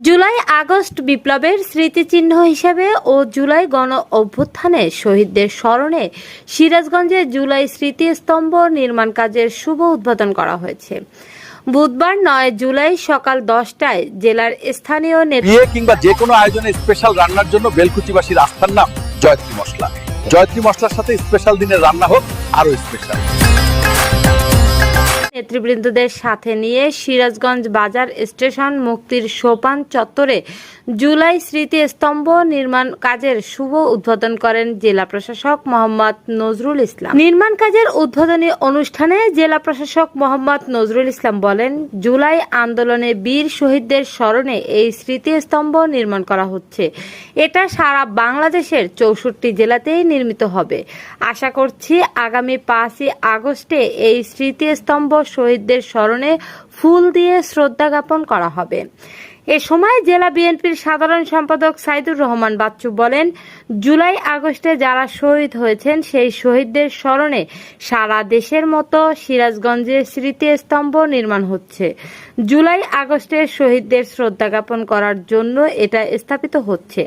July August বিপ্লবের স্মৃতিচিহ্ন হিসেবে ও জুলাই গণ অভ্যুত্থানে শহীদদের স্মরণে সিরাজগঞ্জে জুলাই স্মৃতিস্তম্ভ নির্মাণ কাজের শুভ উদ্বোধন করা হয়েছে। বুধবার নয় জুলাই সকাল দশটায় জেলার স্থানীয় নেতা কিংবা যে কোনো আয়োজনে স্পেশাল রান্নার জন্য বেলকুচিবাসীর আস্থার নাম জয়ত্রী মশলা। জয়ত্রী মশলার সাথে স্পেশাল দিনের রান্না হোক আরও স্পেশাল। নেতৃবৃন্দদের সাথে নিয়ে সিরাজগঞ্জ বাজার স্টেশন মুক্তির সোপান চত্বরে জুলাই স্মৃতি স্তম্ভ নির্মাণ কাজের শুভ উদ্বোধন করেন জেলা প্রশাসক মোহাম্মদ নজরুল ইসলাম। নির্মাণ কাজের উদ্বোধনী অনুষ্ঠানে জেলা প্রশাসক মোহাম্মদ নজরুল ইসলাম বলেন, জুলাই আন্দোলনে বীর শহীদদের স্মরণে এই স্মৃতি স্তম্ভ নির্মাণ করা হচ্ছে। এটা সারা বাংলাদেশের চৌষট্টি জেলাতেই নির্মিত হবে। আশা করছি আগামী পাঁচই আগস্টে এই স্মৃতিস্তম্ভ শহীদদের স্মরণে ফুল দিয়ে শ্রদ্ধা জ্ঞাপন করা হবে। এ সময় জেলা বিএনপির সাধারণ সম্পাদক সাইদুর রহমান বাচ্চু বলেন, জুলাই আগস্টে যারা শহীদ হয়েছেন সেই শহীদদের স্মরণে সারা দেশের মতো সিরাজগঞ্জে স্মৃতিস্তম্ভ নির্মাণ হচ্ছে। জুলাই আগস্টে শহীদদের শ্রদ্ধা জ্ঞাপন করার জন্য এটা স্থাপিত হচ্ছে।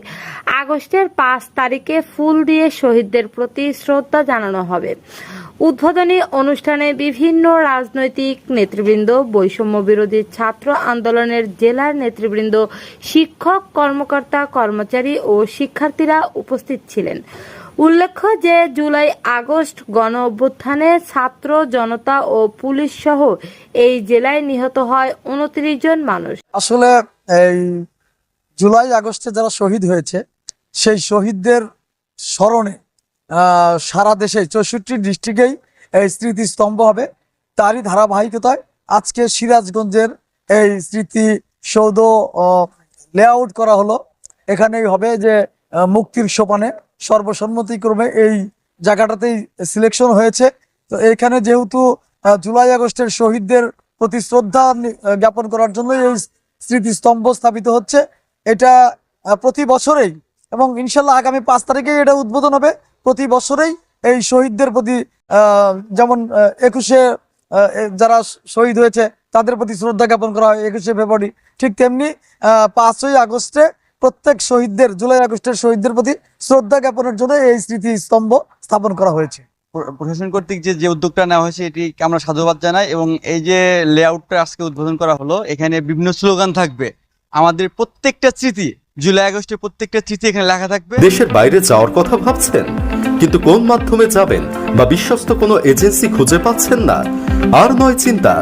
আগস্টের পাঁচ তারিখে ফুল দিয়ে শহীদদের প্রতি শ্রদ্ধা জানানো হবে। উদ্বোধনী অনুষ্ঠানে বিভিন্ন রাজনৈতিক নেতৃবৃন্দ, বৈষম্য বিরোধী ছাত্র আন্দোলনের জেলার নেতৃবৃন্দ শিক্ষক, কর্মকর্তা, কর্মচারী ও শিক্ষার্থীরা উপস্থিত ছিলেন। উল্লেখ্য যে জুলাই আগস্ট গণ অভ্যুত্থানে ছাত্র, জনতা ও পুলিশ সহ এই জেলায় নিহত হয় উনত্রিশ জন মানুষ। আসলে এই জুলাই আগস্টে যারা শহীদ হয়েছে, সেই শহীদদের স্মরণে সারা দেশে চৌষট্টি ডিস্ট্রিক্টেই এই স্মৃতিস্তম্ভ হবে। তারই ধারাবাহিকতায় আজকে সিরাজগঞ্জের এই স্মৃতি সৌধ লেআউট করা হলো। এখানেই হবে যে মুক্তির সোপানে সর্বসম্মতিক্রমে এই জায়গাটাতেই সিলেকশন হয়েছে। তো এখানে যেহেতু জুলাই আগস্টের শহীদদের প্রতি শ্রদ্ধা জ্ঞাপন করার জন্য এই স্মৃতিস্তম্ভ স্থাপিত হচ্ছে। এটা প্রতি বছরেই এবং ইনশাল্লাহ আগামী পাঁচ তারিখে এটা উদ্বোধন হবে। প্রতি বছরেই এই শহীদদের প্রতি যেমন একুশে যারা শহীদ হয়েছে তাদের প্রতি শ্রদ্ধা জ্ঞাপন করা হয় একুশে ফেব্রুয়ারি। ঠিক তেমনি আহ, পাঁচই আগস্টে প্রত্যেক শহীদদের জুলাই আগস্টের শহীদদের প্রতি শ্রদ্ধা জ্ঞাপনের জন্য এই স্মৃতিস্তম্ভ স্থাপন করা হয়েছে। প্রশাসন কর্তৃক যে যে উদ্যোগটা নেওয়া হয়েছে এটি আমরা সাধুবাদ জানাই এবং এই যে লেআউটটা আজকে উদ্বোধন করা হলো এখানে বিভিন্ন স্লোগান থাকবে। আমাদের প্রত্যেকটা স্মৃতি জুলাই আগস্টের প্রত্যেকটা স্মৃতি এখানে লেখা থাকবে। দেশের বাইরে যাওয়ার কথা ভাবছেন? কিন্তু কোন মাধ্যমে যাবেন বা বিশ্বস্ত কোনো এজেন্সি খুঁজে পাচ্ছেন না? আর নয় চিন্তা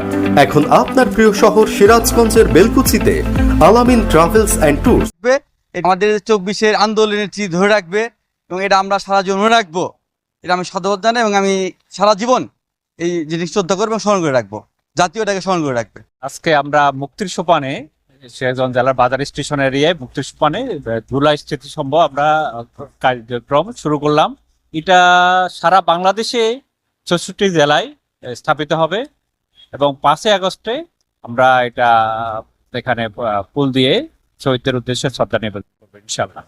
এখন আপনার প্রিয় শহর সিরাজগঞ্জের বেলকুচিতে আলামিন ট্রাভেলস অ্যান্ড ট্যুর থাকবে এটা আমাদের চব্বিশের আন্দোলনের স্মৃতি ধরে রাখবে এবং এটা আমরা সারা জীবন রাখব। এটা আমি সাধুবাদ জানাই এবং আমি সারা জীবন এই জিনিস শ্রদ্ধা করব এবং স্মরণ করে রাখব। জাতীয়টাকে স্মরণ করে রাখবে। আজকে আমরা মুক্তির সোপানে সিরাজগঞ্জ জেলার বাজার স্টেশন এরিয়ায় মুক্তির সোপানে ধুলা স্মৃতিস্তম্ভ আমরা কার্যক্রম শুরু করলাম। এটা সারা বাংলাদেশে চৌষট্টি জেলায় স্থাপিত হবে এবং পাঁচই আগস্টে আমরা এটা, এখানে ফুল দিয়ে শহীদদের উদ্দেশ্যে শ্রদ্ধা নিবেদন করব ইনশাল্লাহ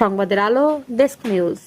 সংবাদের আলো, ডেস্ক নিউজ।